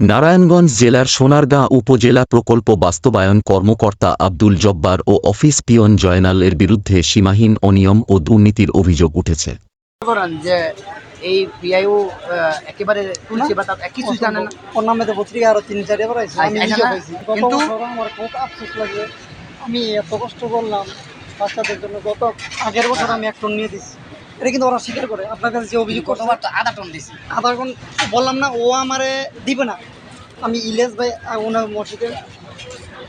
নারায়ণগঞ্জ জেলার সোনারগাঁ উপজেলা প্রকল্প বাস্তবায়ন কর্মকর্তা আব্দুল জব্বার ও অফিস পিয়ন জয়নালের বিরুদ্ধে সীমাহীন অনিয়ম ও দুর্নীতির অভিযোগ উঠেছে। যে এই পিআইও একেবারে তুলছে বা তার কিছুই জানে না? ওর নামে তো পত্রিকা আরও তিন চারটে পাঠাইছে আমি নিজে না, পাইছি গত কিন্তু- আমার খুব আফসোস লাগে। আমি এত কষ্ট করলাম বাচ্চাদের জন্য গত আগের বছর আমি এক টন নিয়ে দিচ্ছি এটা কিন্তু ওরা স্বীকার করে। আপনার কাছে যে অভিযোগ কতবার তো আধা টন দিছি। আধা ঘন বললাম না ও আমারে দিবে না। আমি ইলিয়াস ভাই ওনার মসজিদের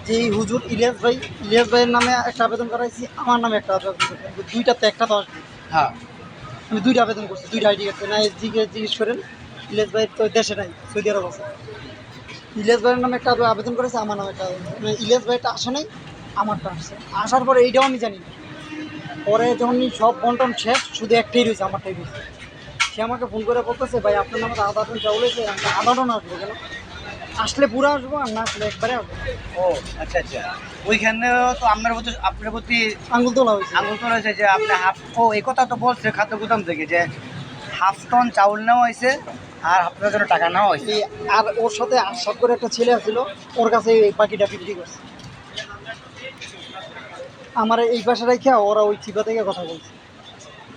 যে হুজুর ইলিয়াস ভাই ইলিয়াস ভাইয়ের নামে একটা আবেদন করাইছি আমার নামে একটা আবেদন দুইটাতে একটা তো আসবে হ্যাঁ। আমি দুইটা আবেদন করছি দুইটা আইডি কার্ড। না এসডিকে জিজ্ঞেস করেন ইলিয়াস ভাই তো দেশে নাই সৌদি আরব আছে। ইলিয়াস ভাইয়ের নামে একটা আবেদন করেছে আমার নামে একটা আবেদন করেছে। মানে ইলিয়াস ভাইটা আসে নাই আমারটা আসছে আসার পরে এইটাও আমি জানি না। পরে যখন সব বন্টন শেষ শুধু একটাই রয়েছে আমারটাই রয়েছে সে আমাকে ফোন করে বলতেছে ভাই আপনার নামে আধা টন চাউল হয়েছে আধা টন আসব কেন? আসলে পুরো আসব আর না আসলে একবারে আসব। ও আচ্ছা আচ্ছা। ওইখানে তো আপনার প্রতি আপনার প্রতি আঙুল তোলা হয়েছে। আঙুল তোলা হয়েছে যে আপনি হাফ ও এই কথা তো বলছে খাদ্য গুদাম থেকে যে হাফ টন চাউল নেওয়া হয়েছে আর আপনার জন্য টাকা নেওয়া হয়েছে। আর ওর সাথে আশাদ করে একটা ছেলে আছিল ওর কাছে এই বাকিটা বিক্রি করছে। আমার এই পাশে রেখে ওরা ওই চিপা থেকে কথা বলছে।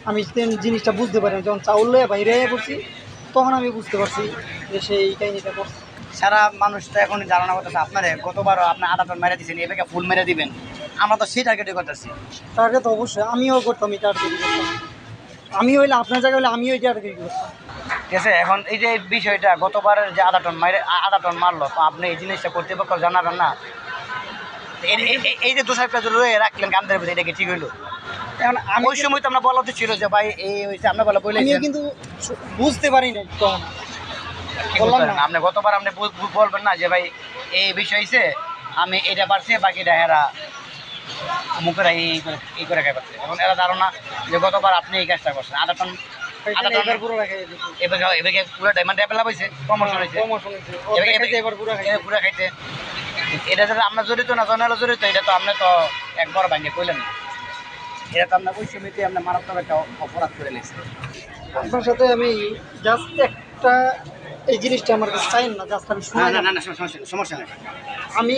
আমি জিনিসটা বুঝতে পারি যখন চাউল লয়ে বাইরে পড়ছি তখন আমি বুঝতে পারছি যে সে এই কাহিনিটা করছে। সারা মানুষ তো এখন ধারণা করতেছে আপনারে গতবারও আপনি আধা টন মেরে দিয়েছেন এবারে ফুল মেরে দিবেন। আমরা তো সেই টার্গেটে করতেছি। টার্গেট তো অবশ্যই আমিও করতাম এই টার্গেট করতাম। আমি হইলে আপনার জায়গায় হলে আমিও এই টার্গেট করতাম। ঠিক আছে এখন এই যে বিষয়টা গতবারের যে আধা টন মাইরে আধা টন মারলো তো আপনি এই জিনিসটা কর্তৃপক্ষ জানাবেন না? এই- যে দোষারটা যে রয়ে রাখলেন কান্দের ভিতরে এটা কি ঠিক হইল? এখন আমি ওই সময় তো আমরা বলা তো ছিল যে ভাই এই হয়েছে আমরা বলা বলে কিন্তু বুঝতে পারি না তখন বললাম না। আপনি গতবার আপনি বল- বল- বলবেন না যে ভাই এই বিষয় হইছে আমি এটা পারছি বাকিটা হেরা মুখেরা এই করে এই করে খাই পারছে এখন এরা ধারণা যে গতবার আপনি এই কাজটা করছেন। আধা টন এবার পুরো রাখা এবার এবার পুরো ডায়মন্ড ডেভেলপ হয়েছে প্রমোশন হয়েছে হয়েছে পুরো পুরো খাইতে এটা যদি আমরা জড়িত না জনালো জড়িত এটা তো আপনি তো একবার ভাঙিয়ে কইলেন না। এটা তো আপনার ওই সমিতি আপনার মারাত্মক একটা অপরাধ করে লেগেছে আপনার সাথে আমি জাস্ট একটা এই জিনিসটা আমার কাছে চাই না জাস্ট আমি শুনে না না না। সমস্যা নেই, সমস্যা নেই। আমি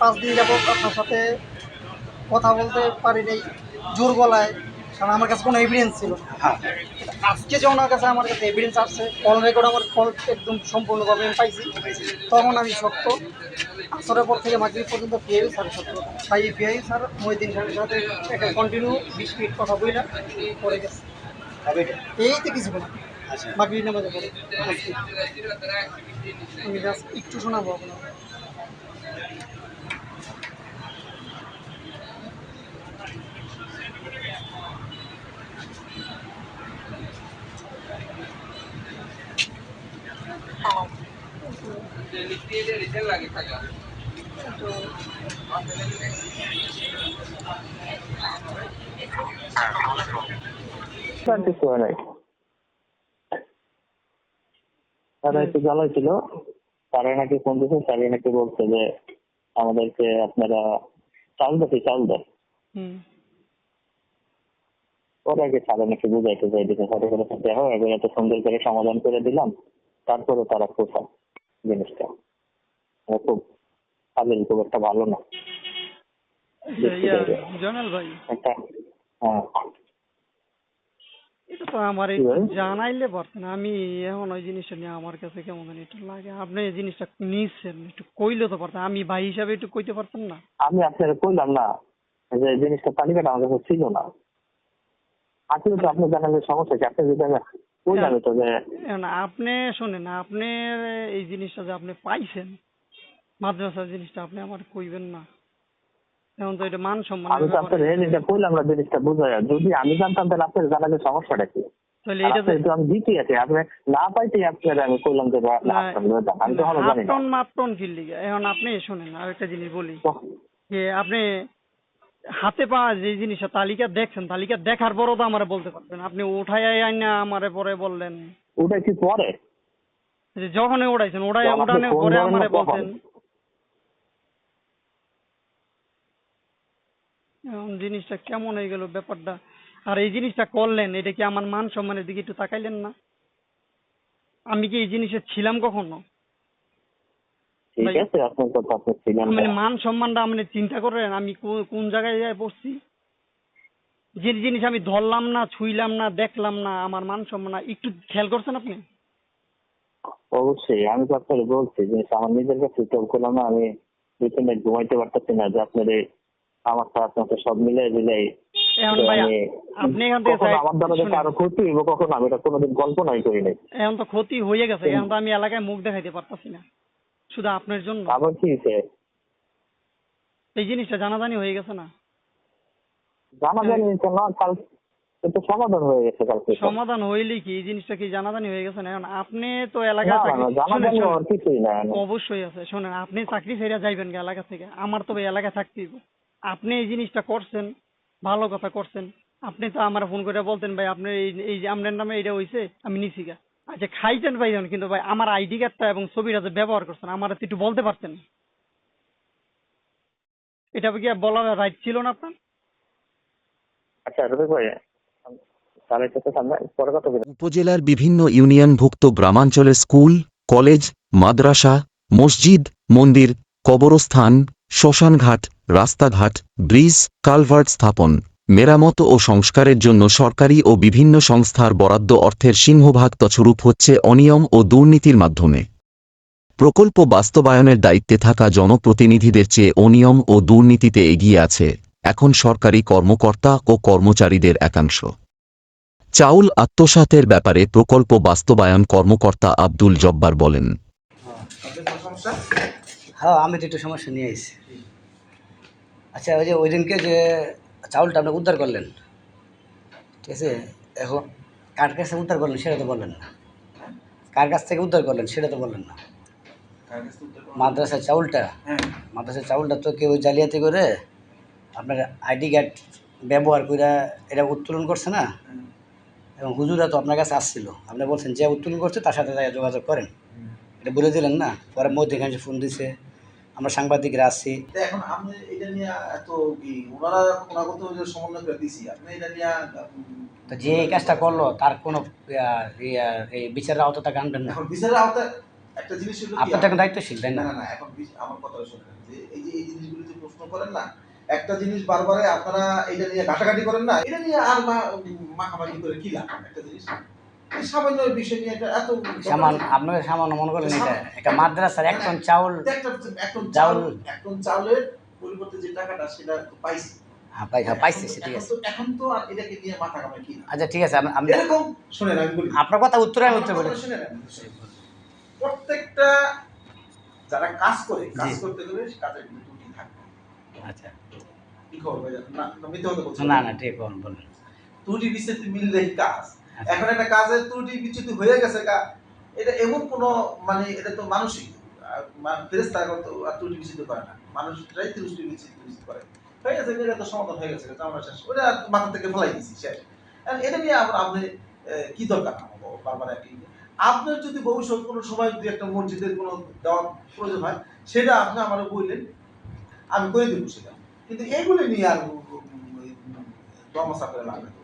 পাঁচ দিন যাব আপনার সাথে কথা বলতে পারি নাই জোর গলায়। কারণ আমার কাছে কোনো এভিডেন্স ছিল হ্যাঁ। আজকে যখন আমার কাছে আমার কাছে এভিডেন্স আসছে কল রেকর্ড আমার কল একদম সম্পূর্ণভাবে আমি পাইছি। তখন আমি সত্য। আসরের পর থেকে মাগরিব পর্যন্ত পিআই স্যার সত্য। সাই পিআই স্যার মহিদিন স্যারের সাথে একটা কন্টিনিউ বিশ মিনিট কথা বইলা পরে গেছে। এই তো কিছু না আচ্ছা। মাগরিব নামাজে পড়ে। আমি জাস্ট একটু শোনাবো আপনার কিছু হয় নাই তারা একটু জ্বালাই তারা নাকি ফোন দিয়েছে তারা নাকি বলছে যে আমাদেরকে আপনারা চাল দেখি চাল দেন। ওরা আগে নাকি বুঝাইতে চাই করে দেখো এবার এত সুন্দর করে সমাধান করে দিলাম তারপরে তারা কোথায় জিনিসটা। খুব তাদের খুব একটা ভালো না। জয়নাল ভাই। হ্যাঁ। এটা তো আমার? জানাইলে পারতেন। আমি এখন ওই জিনিসটা নিয়ে আমার কাছে কেমন জানি একটু লাগে। আপনি এই জিনিসটা নিচ্ছেন একটু কইলে তো পারতেন। আমি ভাই হিসাবে একটু কইতে পারতেন না। আমি আপনাকে কইলাম না যে এই জিনিসটা তালিকাটা আমার কাছে ছিল না। আসলে তো আপনি জানেন যে সমস্যা কি? আপনি যদি তো আপনি শোনেন আপনার এই জিনিসটা যে আপনি পাইছেন মাদ্রাসার জিনিসটা আপনি আমার কইবেন না। এখন তো এটা মান সম্মান আমি তো আপনার এটা কইলাম না জিনিসটা যদি আমি জানতাম তাহলে আপনার জানালে সমস্যাটা কি? তাহলে এটা তো আমি দিতে আছি। আপনি না পাইতে আপনার আমি কইলাম যে যান। আমি তো জানি না। মাপটন কি লিগে এখন আপনি শোনেন আর একটা জিনিস বলি। যে আপনি হাতে পাওয়া যে জিনিসটা তালিকা দেখছেন তালিকা দেখার পরও তো আমারে বলতে পারবেন আপনি উঠাই আইনা আমারে পরে বললেন। ওটা কি পরে? যে যখন আপনি উড়ানোর ফোন পরে আমারে বলছেন জিনিসটা কেমন হয়ে গেল ব্যাপারটা। আর এই জিনিসটা করলেন এটা কি আমার মান সম্মানের দিকে একটু তাকাইলেন না? আমি কি এই জিনিসে ছিলাম কখনো? ঠিক আছে আপনার কথা আপনি মানে মান সম্মানটা আপনি চিন্তা করেন আমি কোন জায়গায় যাই পড়ছি যে জিনিস আমি ধরলাম না ছুঁইলাম না দেখলাম না আমার মান সম্মান না, একটু খেয়াল করছেন আপনি? অবশ্যই আমি তো আপনাকে বলছি যে আমার নিজের কাছে চোখ করলাম না আমি বিছানে ঘুমাইতে পারতেছি না যে আপনার আমার সাথে আপনাকে সব মিলাই মিলাই এখন ভাই আপনি এখান থেকে আমার দ্বারা যে। কারও ক্ষতি হইব কখনো আমি এটা কোনোদিন কল্পনাই করি নাই। এখন তো ক্ষতি হয়ে গেছে এখন তো আমি এলাকায় মুখ দেখাইতে পারতাছি না। শুধু আপনার জন্য। আবার কি হয়েছে? এই জিনিসটা জানাজানি হয়ে গেছে না। জানা জানি না কাল এটা সমাধান হয়ে গেছে কালকে সমাধান হইলে কি এই জিনিসটা কি জানাজানি হয়ে গেছে না? এখন আপনি তো এলাকায় না, চাকরি- না জানা শুনেন, জানি শুনেন। আর কিছুই না অবশ্যই আছে শোনেন আপনি চাকরি ছেড়ে যাইবেন কি এলাকা থেকে। আমার তো এলাকায় থাকতেই। আপনি এই জিনিসটা করছেন ভালো কথা করছেন। আপনি তো আমার ফোন করে বলতেন ভাই আপনার এই এই যে আপনার নামে এটা হইছে আমি নিছি গা। আচ্ছা খাইছেন ভাইজান কিন্তু ভাই আমার আইডি কার্ডটা এবং ছবিটা যে ব্যবহার করছেন আমার একটু বলতে পারতেন? এটা কি বলার রাইট ছিল না আপনার? আচ্ছা রবি ভাই উপজেলার বিভিন্ন ইউনিয়নভুক্ত গ্রামাঞ্চলের স্কুল কলেজ মাদ্রাসা মসজিদ মন্দির কবরস্থান শ্মশানঘাট রাস্তাঘাট ব্রিজ কালভার্ট স্থাপন। মেরামত ও সংস্কারের জন্য সরকারি ও বিভিন্ন সংস্থার বরাদ্দ অর্থের সিংহভাগ তছরূপ হচ্ছে অনিয়ম ও দুর্নীতির মাধ্যমে। প্রকল্প বাস্তবায়নের দায়িত্বে থাকা জনপ্রতিনিধিদের চেয়ে অনিয়ম ও দুর্নীতিতে এগিয়ে আছে এখন সরকারি কর্মকর্তা ও কর্মচারীদের একাংশ। চাউল আত্মসাতের ব্যাপারে প্রকল্প বাস্তবায়ন কর্মকর্তা আব্দুল জব্বার বলেন। হ্যাঁ আমি সমস্যা নিয়ে আচ্ছা ওই যে ওই দিনকে যে চাউলটা আপনি উদ্ধার করলেন? ঠিক আছে এখন কার কাছ থেকে উদ্ধার করলেন সেটা তো বললেন না। কার কাছ থেকে উদ্ধার করলেন সেটা তো বললেন না। মাদ্রাসার চাউলটা? মাদ্রাসার চাউলটা তো কেউ জালিয়াতি করে আপনার আইডি কার্ড ব্যবহার করে এটা উত্তোলন করছে না? এবং হুজুরা তো আপনার কাছে আসছিল। আপনি বলছেন যে উত্তোলন করছে তার সাথে যোগাযোগ করেন। এটা বলে দিলেন না? পরে মধ্যখানে ফোন দিছে। আমরা সাংবাদিকরা আসছি তা এখন আপনি এটা নিয়ে এত কি ওনারা ওনাকে তো যে সমন্বয় করে দিছি আপনি এটা নিয়ে তো যে এই কাজটা করল তার কোনো এই বিচারের আওতা আনবেন না। বিচারের একটা জিনিস হলো আপনার তো এখন দায়িত্বশীল তাই না? না না না এখন আমার কথা শুনেন যে এই যে এই জিনিসগুলো যে প্রশ্ন করেন না একটা জিনিস বারবারে আপনারা এটা নিয়ে ঘাটাঘাটি করেন না এটা নিয়ে আর মা- মাখামাখি করে কি লাভ একটা জিনিস? সামান্য বিষয় নিয়ে এটা এত সামান্য আপনাকে সামান্য মনে করলেন এটা একটা মাদ্রাসার এক টন চাউল একটা এখন চাউল। চাউল। এখন চাউলের পরিবর্তে যে টাকাটা সেটা পাইছি। হ্যাঁ পাই হ্যাঁ পাইছি সে ঠিক এখন আছে। তো- এখন তো আর এটাকে নিয়ে মাথা কামাই কি লাভ? আচ্ছা ঠিক আছে আপনি- আপনি এরকম শুনেন আমি বলি। আপনার কথা উত্তরে আমি উত্তর বলি। প্রত্যেকটা যারা কাজ করে কাজ করতে গেলে কাজের ত্রুটি আচ্ছা। কি খবর না না ঠিক বলুন ত্রুটি বিচ্যুতি মিললে কাজ। এখন একটা কাজের ত্রুটি বিচ্যুতি হয়ে গেছে কা এটা এমন কোন মানে এটা তো তো আর ত্রুটি করে না। মানুষরাই ত্রুটি করে। তো সমাধান হয়ে গেছে আমরা ওটা থেকে এটা নিয়ে আপনি কি দরকার আপনার যদি ভবিষ্যৎ কোনো সময় যদি একটা মসজিদের কোনো দেওয়ার প্রয়োজন হয়, সেটা আপনি আমার বললেন, আমি করে দেবো সেটা। কিন্তু এইগুলি নিয়ে আর দমসা করে লাগবে।